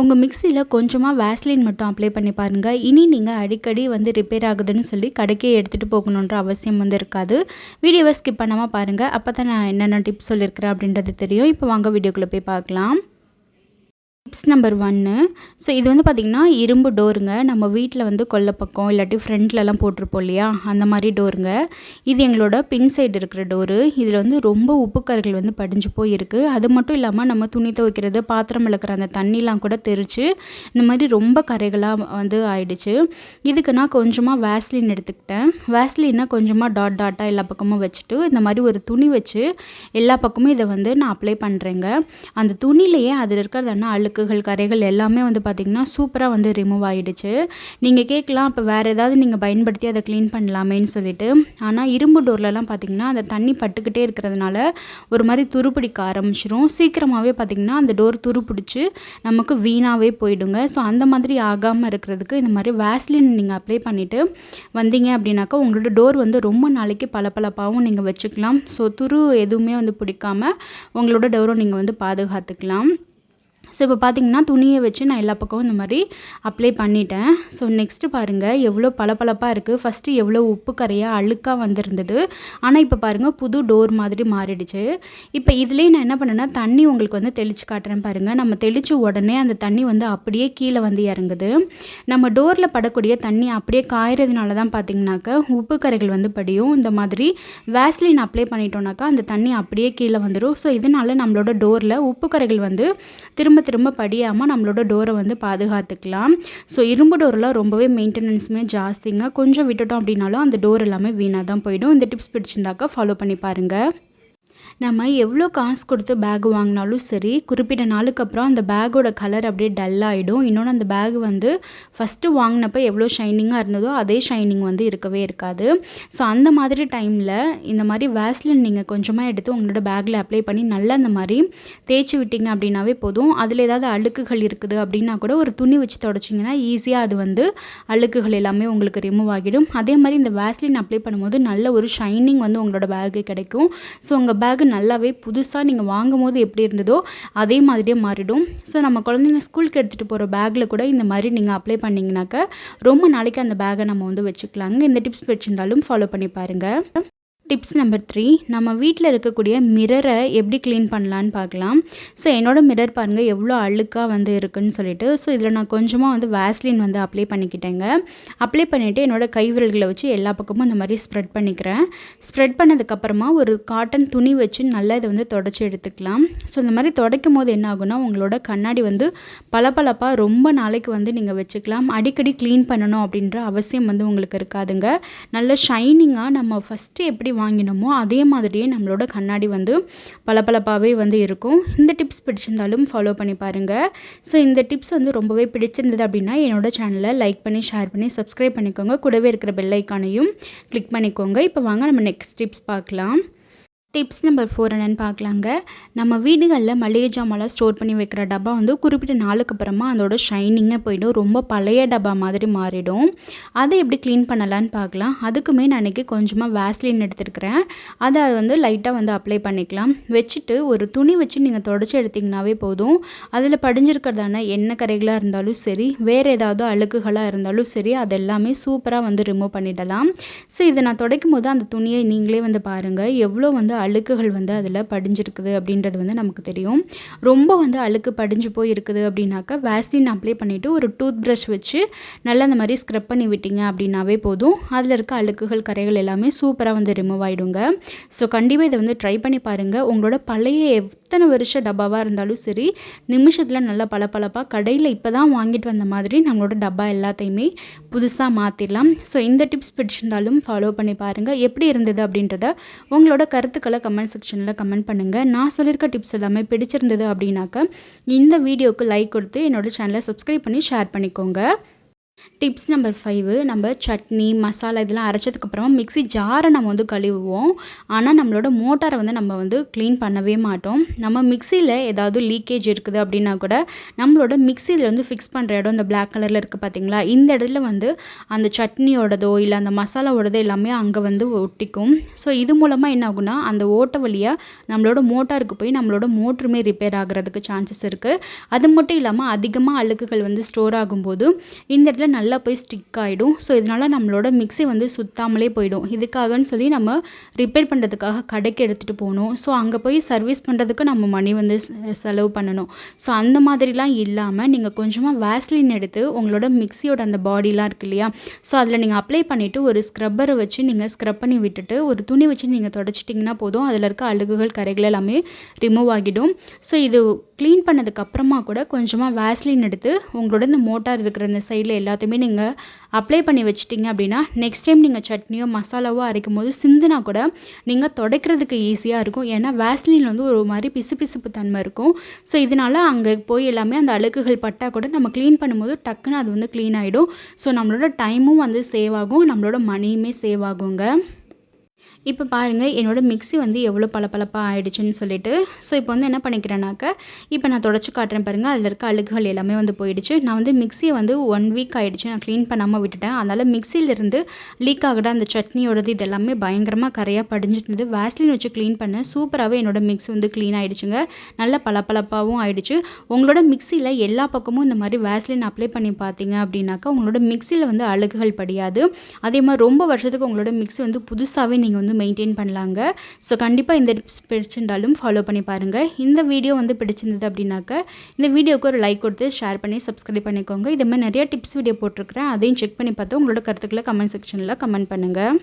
உங்கள் மிக்சியில் கொஞ்சமாக வேஸ்லின் மட்டும் அப்ளை பண்ணி பாருங்கள் இனி நீங்கள் அடிக்கடி வந்து ரிப்பேர் ஆகுதுன்னு சொல்லி கடைக்கே எடுத்துகிட்டு போகணுன்ற அவசியம் வந்து இருக்காது. வீடியோவை ஸ்கிப் பண்ணாமல் பாருங்கள் அப்போ தான் நான் என்னென்ன டிப்ஸ் சொல்லியிருக்கிறேன் அப்படின்றது தெரியும். இப்போ வாங்க வீடியோக்குள்ளே போய் பார்க்கலாம். டிப்ஸ் நம்பர் ஒன்று ஸோ இது வந்து பார்த்திங்கன்னா இரும்பு டோருங்க. நம்ம வீட்டில் வந்து கொல்லை பக்கம் இல்லாட்டி ஃப்ரண்ட்லலாம் போட்டிருப்போம் இல்லையா? அந்த மாதிரி டோருங்க. இது எங்களோட பின் சைடு இருக்கிற டோரு. இதில் வந்து ரொம்ப உப்புக்கரைகள் வந்து படிஞ்சு போயிருக்கு. அது மட்டும் இல்லாமல் நம்ம துணி துவைக்கிறது பாத்திரம் விளக்குற அந்த தண்ணிலாம் கூட தெரிச்சு இந்த மாதிரி ரொம்ப கரைகளாக வந்து ஆயிடுச்சு. இதுக்கு நான் கொஞ்சமாக வேஸ்லின் எடுத்துக்கிட்டேன். வேஸ்லினை கொஞ்சமாக டாட் டாட்டாக எல்லா பக்கமும் வச்சுட்டு இந்த மாதிரி ஒரு துணி வச்சு எல்லா பக்கமும் இதை வந்து நான் அப்ளை பண்ணுறேங்க அந்த துணியிலையே அதில் இருக்கிறதான அழுக்கு அழுக்குகள் கரைகள் எல்லாமே வந்து பார்த்திங்கன்னா சூப்பராக வந்து ரிமூவ் ஆகிடுச்சு நீங்கள் கேட்கலாம் அப்போ வேறு ஏதாவது நீங்கள் பயன்படுத்தி அதை க்ளீன் பண்ணலாமேன்னு சொல்லிட்டு. ஆனால் இரும்பு டோர்லலாம் பார்த்திங்கன்னா அந்த தண்ணி பட்டுக்கிட்டே இருக்கிறதுனால ஒரு மாதிரி துருப்பிடிக்க ஆரம்பிச்சிரும். சீக்கிரமாகவே பார்த்திங்கன்னா அந்த டோர் துருப்பிடிச்சு நமக்கு வீணாகவே போயிடுங்க. ஸோ அந்த மாதிரி ஆகாமல் இருக்கிறதுக்கு இந்த மாதிரி வேஸ்லின் நீங்கள் அப்ளை பண்ணிவிட்டு வந்தீங்க அப்படின்னாக்கா உங்களோட டோர் வந்து ரொம்ப நாளைக்கு பளபளப்பாகவும் நீங்கள் வச்சுக்கலாம். ஸோ துரு எதுவுமே வந்து பிடிக்காமல் உங்களோட டோரை நீங்கள் வந்து பாதுகாத்துக்கலாம். ஸோ இப்போ பார்த்தீங்கன்னா துணியை வச்சு நான் எல்லா பக்கமும் இந்த மாதிரி அப்ளை பண்ணிட்டேன். ஸோ நெக்ஸ்ட்டு பாருங்கள் எவ்வளோ பளபளப்பாக இருக்குது ஃபஸ்ட்டு எவ்வளோ உப்பு கரையாக அழுக்காக வந்திருந்தது. ஆனால் இப்போ பாருங்கள் புது டோர் மாதிரி மாறிடுச்சு. இப்போ இதுலேயே நான் என்ன பண்ணேன்னா தண்ணி உங்களுக்கு வந்து தெளித்து காட்டுறேன் பாருங்கள் நம்ம தெளித்த உடனே அந்த தண்ணி வந்து அப்படியே கீழே வந்து இறங்குது. நம்ம டோரில் படக்கூடிய தண்ணி அப்படியே காயறதுனால தான் பார்த்தீங்கன்னாக்கா உப்பு கரைகள் வந்து படியும். இந்த மாதிரி வேஸ்லின் அப்ளை பண்ணிட்டோம்னாக்கா அந்த தண்ணி அப்படியே கீழே வந்துடும் ஸோ இதனால் நம்மளோட டோரில் உப்பு கரைகள் வந்து திரும்ப திரும்ப படியாமல் நம்மளோட டோரை வந்து பாதுகாத்துக்கலாம். ஸோ இரும்பு டோரெலாம் ரொம்பவே மெயின்டெனன்ஸுமே ஜாஸ்திங்க. கொஞ்சம் விட்டுட்டோம் அப்படின்னாலும் அந்த டோர் எல்லாமே வீணாக தான் போயிடும். இந்த டிப்ஸ் பிடிச்சிருந்தாக்கா ஃபாலோ பண்ணி பாருங்கள் நம்ம எவ்வளோ காசு கொடுத்து பேக் வாங்கினாலும் சரி குறிப்பிட்ட நாளுக்கு அப்புறம் அந்த பேக்கோட கலர் அப்படியே டல் ஆகிடும் இன்னொன்று அந்த பேக் வந்து ஃபஸ்ட்டு வாங்கினப்போ எவ்வளோ ஷைனிங்காக இருந்ததோ அதே ஷைனிங் வந்து இருக்கவே இருக்காது. ஸோ அந்த மாதிரி டைமில் இந்த மாதிரி வேஸ்லின் நீங்கள் கொஞ்சமாக எடுத்து உங்களோட பேக்கில் அப்ளை பண்ணி நல்லா அந்த மாதிரி தேய்ச்சி விட்டீங்க அப்படின்னாவே போதும். அதில் ஏதாவது அழுக்குகள் இருக்குது அப்படின்னா கூட ஒரு துணி வச்சு தொடச்சிங்கன்னா ஈஸியாக அது வந்து அழுக்குகள் எல்லாமே உங்களுக்கு ரிமூவ் ஆகிடும். அதே மாதிரி இந்த வேஸ்லின் அப்ளை பண்ணும்போது நல்ல ஒரு ஷைனிங் வந்து உங்களோட பேக்கு கிடைக்கும். ஸோ உங்கள் பேக் நல்லாவே புதுசாக நீங்கள் வாங்கும் போது எப்படி இருந்ததோ அதே மாதிரியே மாறிடும். ஸோ நம்ம குழந்தைங்க ஸ்கூலுக்கு எடுத்துகிட்டு போகிற பேக்கில் கூட இந்த மாதிரி நீங்கள் அப்ளை பண்ணிங்கனாக்கா ரொம்ப நாளைக்கு அந்த பேக்கை நம்ம வந்து வச்சுக்கலாங்க. இந்த டிப்ஸ் வச்சுருந்தாலும் ஃபாலோ பண்ணி பாருங்கள் டிப்ஸ் நம்பர் த்ரீ நம்ம வீட்டில் இருக்கக்கூடிய மிரரை எப்படி க்ளீன் பண்ணலான்னு பார்க்கலாம். ஸோ என்னோடய மிரர் பாருங்கள் எவ்வளோ அழுக்காக வந்து இருக்குதுன்னு சொல்லிட்டு ஸோ இதில் நான் கொஞ்சமாக வந்து வேஸ்லின் வந்து அப்ளை பண்ணிக்கிட்டேங்க. அப்ளை பண்ணிவிட்டு என்னோடய கைவிரல்களை வச்சு எல்லா பக்கமும் இந்த மாதிரி ஸ்ப்ரெட் பண்ணிக்கிறேன். ஸ்ப்ரெட் பண்ணதுக்கப்புறமா ஒரு காட்டன் துணி வச்சு நல்லா இதை வந்து தொடச்சி எடுத்துக்கலாம். ஸோ இந்த மாதிரி துடைக்கும் போது என்ன ஆகுனா உங்களோட கண்ணாடி வந்து பளபளப்பாக ரொம்ப நாளைக்கு வந்து நீங்கள் வச்சுக்கலாம். அடிக்கடி க்ளீன் பண்ணணும் அப்படின்ற அவசியம் வந்து உங்களுக்கு இருக்காதுங்க. நல்ல ஷைனிங்காக நம்ம ஃபஸ்ட்டு எப்படி வாங்கினோமோ அதே மாதிரியே நம்மளோட கண்ணாடி வந்து பளபளப்பாகவே வந்து இருக்கும். இந்த டிப்ஸ் பிடிச்சிருந்தாலும் ஃபாலோ பண்ணி பாருங்கள் ஸோ இந்த டிப்ஸ் வந்து ரொம்பவே பிடிச்சிருந்தது அப்படின்னா என்னோடய சேனலை லைக் பண்ணி ஷேர் பண்ணி சப்ஸ்கிரைப் பண்ணிக்கோங்க. கூடவே இருக்கிற பெல்லைக்கானையும் கிளிக் பண்ணிக்கோங்க. இப்போ வாங்க நம்ம நெக்ஸ்ட் டிப்ஸ் பார்க்கலாம். டிப்ஸ் நம்பர் ஃபோர் என்னென்னு பார்க்கலாங்க. நம்ம வீடுகளில் மளிகை ஜாமான்லாம் ஸ்டோர் பண்ணி வைக்கிற டப்பா வந்து குறிப்பிட்ட நாளுக்கு அப்புறமா அதோட ஷைனிங்காக போயிடும். ரொம்ப பழைய டப்பா மாதிரி மாறிடும். அதை எப்படி க்ளீன் பண்ணலான்னு பார்க்கலாம். அதுக்குமே நான் இன்றைக்கி கொஞ்சமாக வேஸ்லின் எடுத்துருக்கிறேன். அதை வந்து லைட்டாக வந்து அப்ளை பண்ணிக்கலாம். வச்சுட்டு ஒரு துணி வச்சு நீங்கள் தொடச்சி எடுத்திங்கனாவே போதும். அதில் படிஞ்சிருக்கிறதான எண்ணெய் கரைகளாக இருந்தாலும் சரி வேறு ஏதாவது அழுக்குகளாக இருந்தாலும் சரி அது எல்லாமே சூப்பராக வந்து ரிமூவ் பண்ணிடலாம். ஸோ இதை நான் துடைக்கும் போது அந்த துணியை நீங்களே வந்து பாருங்கள் எவ்வளோ வந்து அழுக்குகள் வந்து அதில் படிஞ்சிருக்குது அப்படின்றது வந்து நமக்கு தெரியும். ரொம்ப வந்து அழுக்கு படிஞ்சு போய் இருக்குது அப்படின்னாக்கா வேஸ்லின் அப்ளை பண்ணிவிட்டு ஒரு டூத் ப்ரஷ் வச்சு நல்லா அந்த மாதிரி ஸ்க்ரப் பண்ணி விட்டீங்க அப்படின்னாவே போதும். அதில் இருக்க அழுக்குகள் கரைகள் எல்லாமே சூப்பராக வந்து ரிமூவ் ஆகிடுங்க ஸோ கண்டிப்பாக இதை வந்து ட்ரை பண்ணி பாருங்கள் உங்களோட பழைய எத்தனை வருஷ டப்பாவாக இருந்தாலும் சரி நிமிஷத்தில் நல்லா பளபளப்பாக கடையில் இப்போ தான் வாங்கிட்டு வந்த மாதிரி நம்மளோட டப்பா எல்லாத்தையுமே புதுசாக மாற்றிடலாம் ஸோ இந்த டிப்ஸ் பிடிச்சிருந்தாலும் ஃபாலோ பண்ணி பாருங்கள் எப்படி இருந்தது அப்படின்றத உங்களோட கருத்துக்கள் கருத்துக்களை கமெண்ட் செக்ஷனில் கமெண்ட் பண்ணுங்கள் நான் சொல்லியிருக்க டிப்ஸ் எல்லாமே பிடிச்சிருந்தது அப்படின்னாக்க இந்த வீடியோவுக்கு லைக் கொடுத்து என்னோடய சேனலை சப்ஸ்கிரைப் பண்ணி ஷேர் பண்ணிக்கோங்க. டிப்ஸ் நம்பர் ஃபைவு நம்ம சட்னி மசாலா இதெல்லாம் அரைச்சதுக்கப்புறமா மிக்ஸி ஜாரை நம்ம வந்து கழுவுவோம். ஆனால் நம்மளோட மோட்டாரை வந்து நம்ம வந்து க்ளீன் பண்ணவே மாட்டோம். நம்ம மிக்சியில் ஏதாவது லீக்கேஜ் இருக்குது அப்படின்னா கூட நம்மளோட மிக்ஸியில் வந்து ஃபிக்ஸ் பண்ணுற இடம் இந்த பிளாக் கலரில் இருக்குது பார்த்தீங்களா இந்த இடத்துல வந்து அந்த சட்னியோடதோ இல்லை அந்த மசாலாவோடதோ எல்லாமே அங்கே வந்து ஒட்டிக்கும். ஸோ இது மூலமாக என்ன ஆகும்னா அந்த ஓட்ட வழியாக நம்மளோட மோட்டாருக்கு போய் நம்மளோட மோட்டருமே ரிப்பேர் ஆகிறதுக்கு சான்சஸ் இருக்குது அது மட்டும் இல்லாமல் அதிகமாக அழுக்குகள் வந்து ஸ்டோர் ஆகும்போது இந்த இடத்துல நல்லா போய் ஸ்டிக் ஆகிடும் ஸோ இதனால் நம்மளோட மிக்ஸி வந்து சுத்தாமலே போயிடும். இதுக்காகன்னு சொல்லி நம்ம ரிப்பேர் பண்ணுறதுக்காக கடைக்கு எடுத்துகிட்டு போகணும். ஸோ அங்கே போய் சர்வீஸ் பண்ணுறதுக்கு நம்ம மணி வந்து செலவு பண்ணணும். ஸோ அந்த மாதிரிலாம் இல்லாமல் நீங்கள் கொஞ்சமாக வேஸ்லின் எடுத்து உங்களோட மிக்சியோட அந்த பாடிலாம் இருக்கு இல்லையா? ஸோ அதில் நீங்கள் அப்ளை பண்ணிவிட்டு ஒரு ஸ்க்ரப்பரை வச்சு நீங்கள் ஸ்க்ரப் பண்ணி விட்டுட்டு ஒரு துணி வச்சு நீங்கள் தொடச்சிட்டிங்கன்னா போதும். அதில் இருக்க அழுகுகள் கரைகள் எல்லாமே ரிமூவ் ஆகிடும். ஸோ இது க்ளீன் பண்ணதுக்கப்புறமா கூட கொஞ்சமாக வேஸ்லின் எடுத்து உங்களோட இந்த மோட்டார் இருக்கிற அந்த சைடில் எல்லாத்தையுமே நீங்கள் அப்ளை பண்ணி வச்சிட்டிங்க அப்படின்னா நெக்ஸ்ட் டைம் நீங்கள் சட்னியோ மசாலாவோ அரைக்கும் போது சிந்துனா கூட நீங்கள் துடைக்கிறதுக்கு ஈஸியாக இருக்கும். ஏன்னா வேஸ்லின் வந்து ஒரு மாதிரி பிசு பிசுப்பு தன்மை இருக்கும். ஸோ இதனால் அங்கே போய் எல்லாமே அந்த அழுக்குகள் பட்டால் கூட நம்ம க்ளீன் பண்ணும்போது டக்குன்னு அது வந்து க்ளீன் ஆகிடும் ஸோ நம்மளோட டைமும் வந்து சேவ் ஆகும். நம்மளோட மணியுமே சேவ் ஆகுங்க. இப்போ பாருங்கள் என்னோடய மிக்ஸி வந்து எவ்வளோ பளபளப்பாக ஆகிடுச்சின்னு சொல்லிட்டு. ஸோ இப்போ வந்து என்ன பண்ணிக்கிறேன்னாக்க இப்போ நான் தொடச்சி காட்டுறேன் பாருங்கள் அதில் இருக்க அழுகுகள் எல்லாமே வந்து போயிடுச்சு. நான் வந்து மிக்ஸியை வந்து ஒன் வீக் ஆகிடுச்சு நான் க்ளீன் பண்ணாமல் விட்டுட்டேன். அதனால் மிக்சியிலேருந்து லீக் ஆகிட அந்த சட்னியோடது இது எல்லாமே பயங்கரமாக கரையாக படிஞ்சிட்டு வேஸ்லின் வச்சு க்ளீன் பண்ணேன் சூப்பராகவே என்னோடய மிக்ஸி வந்து க்ளீன் ஆகிடுச்சுங்க நல்ல பளபளப்பாகவும் ஆகிடுச்சு உங்களோட மிக்ஸியில் எல்லா பக்கமும் இந்த மாதிரி வேஸ்லின் அப்ளை பண்ணி பார்த்தீங்க அப்படின்னாக்கா உங்களோட மிக்ஸியில் வந்து அழுகுகள் படியாது. அதே மாதிரி ரொம்ப வருஷத்துக்கு உங்களோட மிக்ஸி வந்து புதுசாகவே நீங்கள் வந்து வந்து மெயின்டைன் பண்ணலாங்க. ஸோ கண்டிப்பாக இந்த டிப்ஸ் பிடிச்சிருந்தாலும் ஃபாலோ பண்ணி பாருங்கள் இந்த வீடியோ வந்து பிடிச்சிருந்தது அப்படின்னாக்க இந்த வீடியோக்கு ஒரு லைக் கொடுத்து ஷேர் பண்ணி சப்ஸ்கிரைப் பண்ணிக்கோங்க. இதே மாதிரி நிறைய டிப்ஸ் வீடியோ போட்டிருக்கிறேன். அதையும் செக் பண்ணி பார்த்து உங்களோட கருத்துக்களை கமெண்ட் செக்ஷனில் கமெண்ட் பண்ணுங்கள்